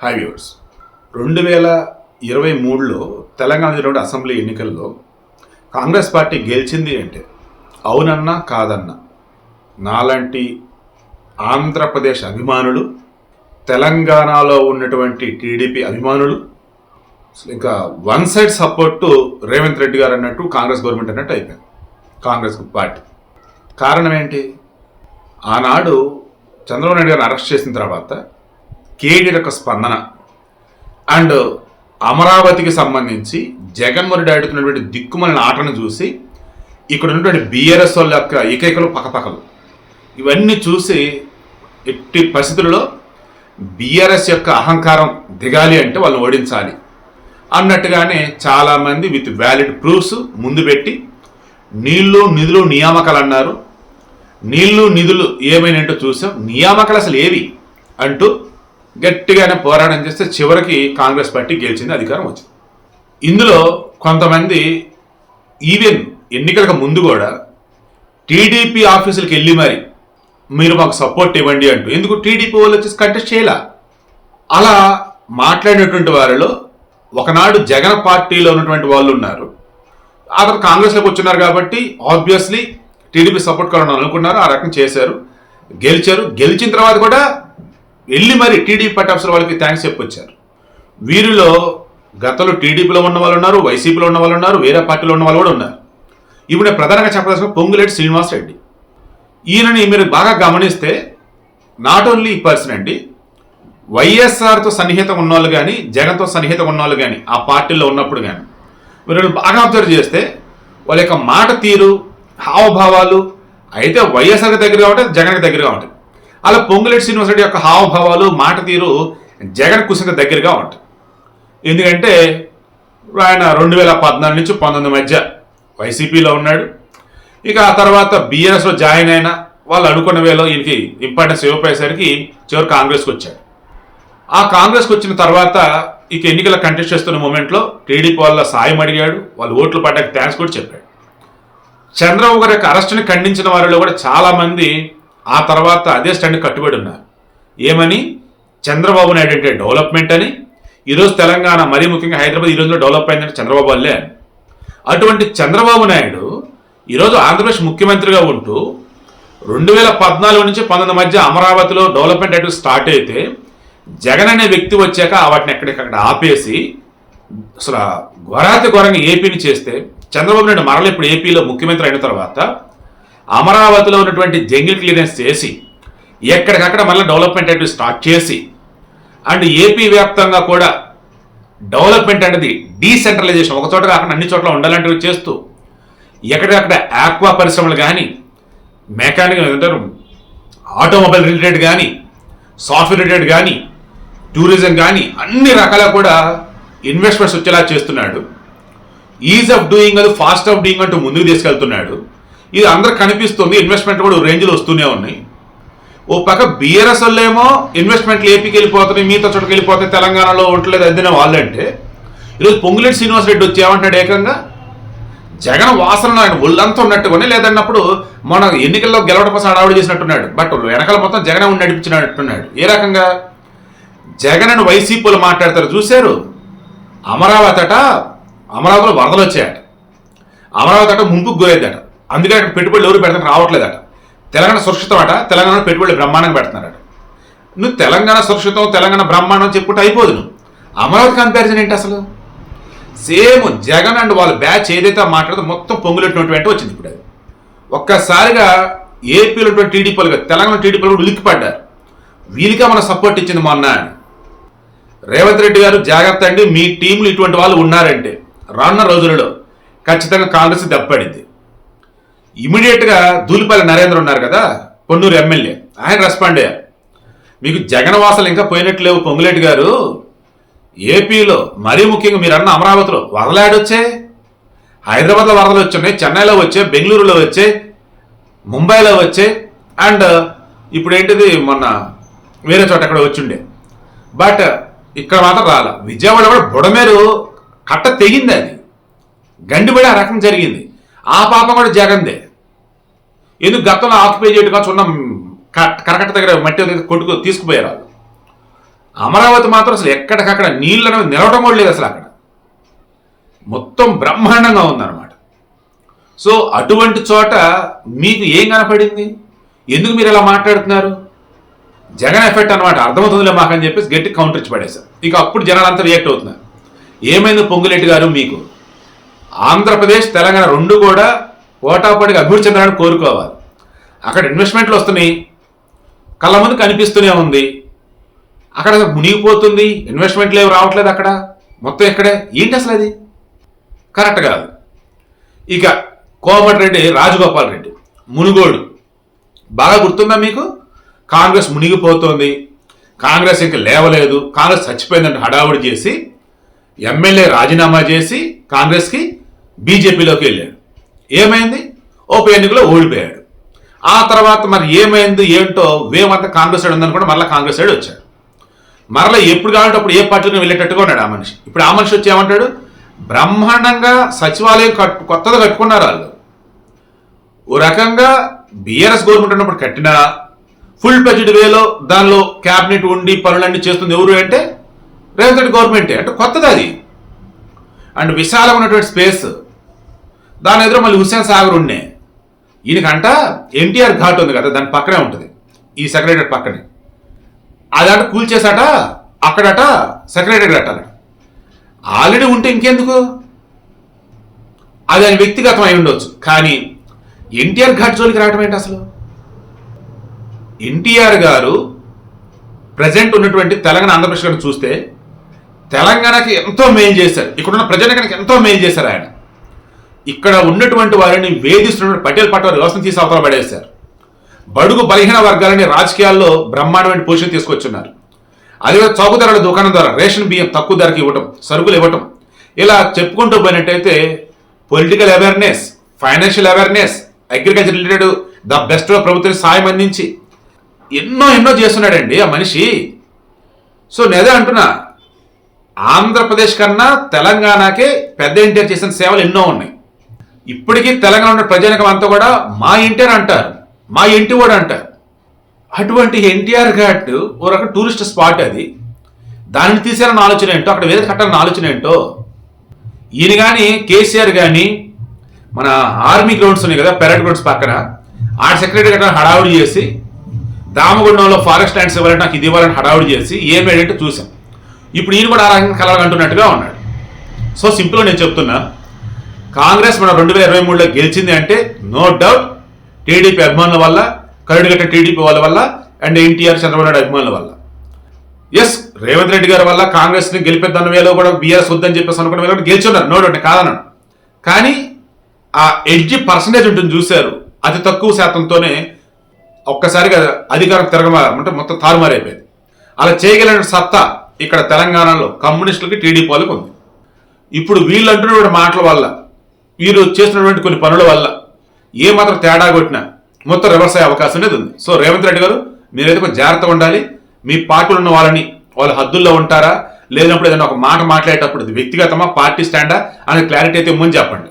High viewers రెండు వేల ఇరవై మూడులో తెలంగాణ జరిగిన అసెంబ్లీ ఎన్నికల్లో కాంగ్రెస్ పార్టీ గెలిచింది అంటే అవునన్నా కాదన్నా నాలాంటి ఆంధ్రప్రదేశ్ అభిమానులు తెలంగాణలో ఉన్నటువంటి టీడీపీ అభిమానులు ఇంకా one side support Revanth Reddy garu అన్నట్టు కాంగ్రెస్ గవర్నమెంట్ అన్నట్టు అయిపోయింది. Congress party. కారణం ఏంటి? ఆనాడు చంద్రబాబు నాయుడు గారిని అరెస్ట్ చేసిన తర్వాత కేడీ యొక్క స్పందన. అండ్ అమరావతికి సంబంధించి జగన్మోహన్ రెడ్డి ఆడుతున్నటువంటి దిక్కుమలిన ఆటను చూసి ఇక్కడ ఉన్నటువంటి బీఆర్ఎస్ వాళ్ళ యొక్క ఏకైకలు పకపకలు ఇవన్నీ చూసి ఎట్టి పరిస్థితుల్లో బీఆర్ఎస్ యొక్క అహంకారం దిగాలి అంటే వాళ్ళని ఓడించాలి. అన్నట్టుగానే చాలామంది విత్ వ్యాలిడ్ ప్రూఫ్స్ ముందు పెట్టి నీళ్ళు నిధులు నియామకాలు అన్నారు. నీళ్ళు నిధులు ఏమైనా చూసాం. నియామకాలు అసలు ఏవి? అంటూ గట్టిగానే పోరాటం చేస్తే చివరికి కాంగ్రెస్ పార్టీ గెలిచింది అధికారం వచ్చింది. ఇందులో కొంతమంది ఈవెన్ ఎన్నికలకు ముందు కూడా టీడీపీ ఆఫీసులకు వెళ్ళి మరి మీరు మాకు సపోర్ట్ ఇవ్వండి అంటూ. ఎందుకు? టీడీపీ వాళ్ళు వచ్చేసి కంటెస్ట్ చేయాల. అలా మాట్లాడినటువంటి వారిలో ఒకనాడు జగన్ పార్టీలో ఉన్నటువంటి వాళ్ళు ఉన్నారు. ఆ తర్వాత కాంగ్రెస్లోకి వచ్చినారు కాబట్టి ఆబ్వియస్లీ టీడీపీ సపోర్ట్ కావాలని అనుకున్నారు ఆ రకం చేశారు. గెలిచారు. గెలిచిన తర్వాత కూడా వెళ్ళి మరి టీడీపీ పార్టీ ఆఫీసర్ వాళ్ళకి థ్యాంక్స్ చెప్పొచ్చారు. వీరిలో గతంలో టీడీపీలో ఉన్న వాళ్ళు ఉన్నారు వైసీపీలో ఉన్న వాళ్ళు ఉన్నారు వేరే పార్టీలో ఉన్న వాళ్ళు కూడా ఉన్నారు. ఇప్పుడు ప్రధానంగా చెప్పదలసిన పొంగులేటి శ్రీనివాస్ రెడ్డి. ఈయనని మీరు బాగా గమనిస్తే నాట్ ఓన్లీ ఈ పర్సన్ అండి వైఎస్ఆర్తో సన్నిహితం ఉన్నవాళ్ళు కానీ జగన్తో సన్నిహితం ఉన్నవాళ్ళు కానీ ఆ పార్టీలో ఉన్నప్పుడు కానీ మీరు బాగా అబ్జర్వ్ చేస్తే వాళ్ళ యొక్క మాట తీరు హావభావాలు అయితే వైఎస్ఆర్కి దగ్గరగా ఉంటుంది జగన్కి దగ్గరగా ఉంటాయి. అలా పొంగులేటి యూనివర్సిటీ రెడ్డి యొక్క హావభావాలు మాట తీరు జగన్ కుసింగ దగ్గరగా ఉంటాయి. ఎందుకంటే ఆయన రెండు వేల పద్నాలుగు నుంచి పంతొమ్మిది మధ్య వైసీపీలో ఉన్నాడు. ఇక ఆ తర్వాత బీఆర్ఎస్లో జాయిన్ అయిన వాళ్ళు అనుకున్న వేలో ఈయనకి ఇంపార్టెన్స్ ఇవ్వపోయేసరికి చివరి కాంగ్రెస్కి వచ్చాడు. ఆ కాంగ్రెస్కి వచ్చిన తర్వాత ఇక ఎన్నికల కంటెస్ట్ చేస్తున్న మూమెంట్లో టీడీపీ వాళ్ళ సాయం అడిగాడు. వాళ్ళు ఓట్లు పడ్డానికి థ్యాంక్స్ కూడా చెప్పాడు. చంద్రబాబు గారి యొక్క అరెస్టుని ఖండించిన వారిలో కూడా చాలామంది ఆ తర్వాత అదే స్టాండ్ కట్టుబడి ఉన్నారు ఏమని? చంద్రబాబు నాయుడు అంటే డెవలప్మెంట్ అని. ఈరోజు తెలంగాణ మరీ ముఖ్యంగా హైదరాబాద్ ఈ రోజులో డెవలప్ అయిందంటే చంద్రబాబు వల్లే. అని అటువంటి చంద్రబాబు నాయుడు ఈరోజు ఆంధ్రప్రదేశ్ ముఖ్యమంత్రిగా ఉంటూ రెండు వేల పద్నాలుగు నుంచి పంతొమ్మిది మధ్య అమరావతిలో డెవలప్మెంట్ అటు స్టార్ట్ అయితే జగన్ అనే వ్యక్తి వచ్చాక వాటిని ఎక్కడికక్కడ ఆపేసి అసలు ఘోరాతి ఘోరంగా ఏపీని చేస్తే చంద్రబాబు నాయుడు మరల ఇప్పుడు ఏపీలో ముఖ్యమంత్రి అయిన తర్వాత అమరావతిలో ఉన్నటువంటి జంగిల్ క్లియరెన్స్ చేసి ఎక్కడికక్కడ మళ్ళీ డెవలప్మెంట్ అనేది స్టార్ట్ చేసి అండ్ ఏపీ వ్యాప్తంగా కూడా డెవలప్మెంట్ అనేది డీసెంట్రలైజేషన్ ఒక చోట కాకుండా అన్ని చోట్ల ఉండాలంటే చేస్తూ ఎక్కడికక్కడ ఆక్వా పరిశ్రమలు కానీ మెకానికల్ అంటారు ఆటోమొబైల్ రిలేటెడ్ కానీ సాఫ్ట్వేర్ రిలేటెడ్ కానీ టూరిజం కానీ అన్ని రకాల కూడా ఇన్వెస్ట్మెంట్స్ వచ్చేలా చేస్తున్నాడు. ఈజ్ ఆఫ్ డూయింగ్ అది ఫాస్ట్ ఆఫ్ డూయింగ్ అంటూ ముందుకు తీసుకెళ్తున్నాడు. ఇది అందరు కనిపిస్తుంది. ఇన్వెస్ట్మెంట్ కూడా రేంజ్లో వస్తూనే ఉన్నాయి. ఓ పక్క బీఆర్ఎస్ ఏమో ఇన్వెస్ట్మెంట్లు ఏపీకి వెళ్ళిపోతున్నాయి మిగతా చోటుకి వెళ్ళిపోతాయి తెలంగాణలో ఉండలేదు అదిన వాళ్ళంటే. ఈరోజు పొంగులేటి శ్రీనివాస్ రెడ్డి వచ్చి ఏమంటాడు ఏకంగా? జగన్ వాసనలో ఆయన ఒళ్ళంతా ఉన్నట్టుగానే లేదన్నప్పుడు మన ఎన్నికల్లో గెలవడం కోసం అడావుడు చేసినట్టున్నాడు. బట్ వెనకాల మొత్తం జగన్ ఉండి నడిపించినట్టున్నాడు. ఏ రకంగా? జగన్ అని వైసీపీలు మాట్లాడతారు. చూశారు? అమరావతి అట అమరావతిలో వరదలు వచ్చాయట. అమరావతి అట ముంపుకు గురైందట. అందుకే అక్కడ పెట్టుబడులు ఎవరు పెడతారు? రావట్లేదట. తెలంగాణ సురక్షితం అట. తెలంగాణ పెట్టుబడులు బ్రహ్మాండంగా పెడుతున్నారట. నువ్వు తెలంగాణ సురక్షితం తెలంగాణ బ్రహ్మాండం చెప్పుకుంటే అయిపోదు నువ్వు. అమరావతి కంపారిజన్ ఏంటి అసలు? సేమ్ జగన్ అండ్ వాళ్ళ బ్యాచ్ ఏదైతే మాట్లాడదో మొత్తం పొంగులెట్టినటువంటి వెంట వచ్చింది ఇప్పుడు అది. ఒక్కసారిగా ఏపీలో టీడీపీలుగా తెలంగాణ టీడీపీలు ఉలిక్కిపడ్డారు. వీళ్ళకే మన సపోర్ట్ ఇచ్చింది మొన్న రేవంత్ రెడ్డి గారు జాగ్రత్త అండి మీ టీంలో ఇటువంటి వాళ్ళు ఉన్నారంటే రానున్న రోజులలో ఖచ్చితంగా కాంగ్రెస్ దెబ్బపడింది ఇమీడియట్గా దూలిపల్లి నరేంద్ర ఉన్నారు కదా పొన్నూరు ఎమ్మెల్యే. ఆయన రెస్పాండ్ అయ్యారు. మీకు జగన్ వాసలు ఇంకా పోయినట్లు లేవు పొంగులేటి గారు. ఏపీలో మరీ ముఖ్యంగా మీరు అన్న అమరావతిలో వరలాడొచ్చే హైదరాబాద్లో వరదలు వచ్చాయి చెన్నైలో వచ్చే బెంగళూరులో వచ్చే ముంబైలో వచ్చే అండ్ ఇప్పుడు ఏంటిది మొన్న వేరే చోట ఎక్కడ వచ్చిండే బట్ ఇక్కడ మాత్రం రాల. విజయవాడ కూడా బుడమేరు కట్ట తెగింది అది. గండిబడి ఆ రకం జరిగింది. ఆ పాపం కూడా జగందే. ఎందుకు గతంలో ఆక్యుపై చేయడం కావచ్చు ఉన్న కరకట్ట దగ్గర మట్టి దగ్గర కొట్టుకు తీసుకుపోయారు వాళ్ళు. అమరావతి మాత్రం అసలు ఎక్కడికక్కడ నీళ్ళు అనేవి నిలవడం కూడా లేదు అసలు అక్కడ. మొత్తం బ్రహ్మాండంగా ఉందన్నమాట. సో అటువంటి చోట మీకు ఏం కనపడింది? ఎందుకు మీరు ఇలా మాట్లాడుతున్నారు? జగన్ ఎఫెక్ట్ అనమాట అర్థమవుతుందిలే మాకని చెప్పేసి గట్టి కౌంటర్ ఇచ్చి పడేశారు. ఇక అప్పుడు జనాలంతా రియాక్ట్ అవుతున్నారు. ఏమైంది పొంగులెట్టి గారు మీకు? ఆంధ్రప్రదేశ్ తెలంగాణ రెండు కూడా ఓటాపడికి అభివృద్ధి చెందాలని కోరుకోవాలి. అక్కడ ఇన్వెస్ట్మెంట్లు వస్తున్నాయి. కళ్ళ ముందు కనిపిస్తూనే ఉంది. అక్కడ మునిగిపోతుంది. ఇన్వెస్ట్మెంట్లు ఏమి రావట్లేదు అక్కడ. మొత్తం ఎక్కడే ఏంటి అసలు అది? కరెక్ట్ కాదు. ఇక కోమటిరెడ్డి రాజగోపాల్ రెడ్డి మునుగోడు. బాగా గుర్తుందా మీకు? కాంగ్రెస్ మునిగిపోతుంది. కాంగ్రెస్ ఇంకా లేవలేదు. కాంగ్రెస్ చచ్చిపోయిందంటే హడావుడి చేసి ఎమ్మెల్యే రాజీనామా చేసి కాంగ్రెస్కి బీజేపీలోకి వెళ్ళాడు. ఏమైంది? ఉప ఎన్నికలో ఓడిపోయాడు. ఆ తర్వాత మరి ఏమైంది ఏంటో వేమంతా కాంగ్రెస్ సైడ్ ఉందనుకుంటే మరలా కాంగ్రెస్ సైడ్ వచ్చాడు. మరలా ఎప్పుడు కావాలంటే అప్పుడు ఏ పార్టీలో వెళ్ళేటట్టుగా ఉన్నాడు ఆ మనిషి. ఇప్పుడు ఆ మనిషి వచ్చి ఏమంటాడు? బ్రహ్మాండంగా సచివాలయం కట్టు కొత్తగా కట్టుకున్నారు వాళ్ళు. ఓ రకంగా బీఆర్ఎస్ గవర్నమెంట్ ఉన్నప్పుడు కట్టినా ఫుల్ బడ్జెట్ వేలో దానిలో క్యాబినెట్ ఉండి పనులన్నీ చేస్తుంది ఎవరు అంటే రేవంత్ రెడ్డి గవర్నమెంటే. అంటే కొత్తది అది. అండ్ విశాలమైనటువంటి స్పేస్. దాని ఎదురు మళ్ళీ హుస్సేన్ సాగర్ ఉండే. ఈయనకంట ఎన్టీఆర్ ఘాట్ ఉంది కదా దాని పక్కనే ఉంటుంది. ఈ సెక్రటరీ పక్కనే. అదంట కూల్చేసాట అక్కడట సెక్రటరీ కట్టాలట. ఆల్రెడీ ఉంటే ఇంకెందుకు? అది ఆయన వ్యక్తిగతం అయి ఉండొచ్చు. కానీ ఎన్టీఆర్ ఘాట్ జోలికి రావటం ఏంటి అసలు? ఎన్టీఆర్ గారు ప్రజెంట్ ఉన్నటువంటి తెలంగాణ ఆంధ్రప్రదేశ్ గారు చూస్తే తెలంగాణకి ఎంతో మేలు చేశారు. ఇక్కడున్న ప్రజలకు ఎంతో మేలు చేశారు ఆయన. ఇక్కడ ఉన్నటువంటి వారిని వేధిస్తున్నటువంటి పటేల్ పట్ల వ్యవస్థను తీసి అవతల పడేశారు. బడుగు బలహీన వర్గాలని రాజకీయాల్లో బ్రహ్మాండమైన పొజిషన్ తీసుకొచ్చున్నారు. అదేవిధంగా చౌక ధరల దుకాణం ద్వారా రేషన్ బియ్యం తక్కువ ధరకి ఇవ్వటం సరుకులు ఇవ్వటం. ఇలా చెప్పుకుంటూ పోయినట్టయితే political awareness financial awareness agriculture related the best ప్రభుత్వం సాయం అందించి ఎన్నో ఎన్నో చేస్తున్నాడండి ఆ మనిషి. సో నేనే అంటున్నా ఆంధ్రప్రదేశ్ కన్నా తెలంగాణకే పెద్ద ఎన్టీఆర్ చేసిన సేవలు ఎన్నో ఉన్నాయి. ఇప్పటికీ తెలంగాణ ప్రజానికం అంతా కూడా మా ఎన్టీఆర్ అంటారు. మా ఇంటి వాడు అంటారు. అటువంటి ఎన్టీఆర్ ఘాట్ ఓ రకం టూరిస్ట్ స్పాట్ అది. దానిని తీసేయాలన్న ఆలోచన ఏంటో అక్కడ వేరే కట్టాలన్న ఆలోచన ఏంటో? ఈయన కానీ కేసీఆర్ కానీ మన ఆర్మీ గ్రౌండ్స్ ఉన్నాయి కదా పెరడ్ గ్రౌండ్స్ పక్కన ఆడ సెక్రటరీ గట్రా హడావుడి చేసి దామగుండంలో ఫారెస్ట్ ల్యాండ్స్ ఇవ్వాలంటే నాకు ఇది ఇవ్వాలని హడావుడి చేసి ఏమేంటో చూసాం ఇప్పుడు ఈయన కూడా ఆ రకంగా కలగంటున్నట్టుగా ఉన్నాడు. సో సింపుల్గా నేను చెప్తున్నా కాంగ్రెస్ మనం రెండు వేల ఇరవై మూడులో గెలిచింది అంటే నో డౌట్ టీడీపీ అభిమానుల వల్ల కరుడుగట్ట టీడీపీ వాళ్ళ వల్ల అండ్ ఎన్టీఆర్ చంద్రబాబు నాయుడు అభిమానుల వల్ల. ఎస్ రేవంత్ రెడ్డి గారి వల్ల కాంగ్రెస్ని గెలిపిద్దన్న వేలో కూడా బీఆర్ఎస్ వద్దని చెప్పేసి అనుకున్న వేలో కూడా గెలిచున్నారు. నో డౌట్ కాదన్నాను కానీ ఆ ఎడ్జి పర్సంటేజ్ ఉంటుంది చూశారు. అతి తక్కువ శాతంతోనే ఒక్కసారిగా అధికారం తిరగమంటే మొత్తం తారుమారైపోయింది. అలా చేయగలిగిన సత్తా ఇక్కడ తెలంగాణలో కమ్యూనిస్టులకి టీడీపీ వాళ్ళకి ఉంది. ఇప్పుడు వీళ్ళు అంటున్నటువంటి మాటల వల్ల వీరు చేసినటువంటి కొన్ని పనుల వల్ల ఏ మాత్రం తేడా కొట్టినా మొత్తం రివర్స్ అయ్యే అవకాశం అనేది ఉంది. సో రేవంత్ రెడ్డి గారు మీరైతే కొంచెం జాగ్రత్తగా ఉండాలి. మీ పార్టీలో ఉన్న వాళ్ళని వాళ్ళ హద్దుల్లో ఉంటారా? లేనప్పుడు ఏదైనా ఒక మాట మాట్లాడేటప్పుడు వ్యక్తిగతమా పార్టీ స్టాండా? అనే క్లారిటీ అయితే ముందు చెప్పండి.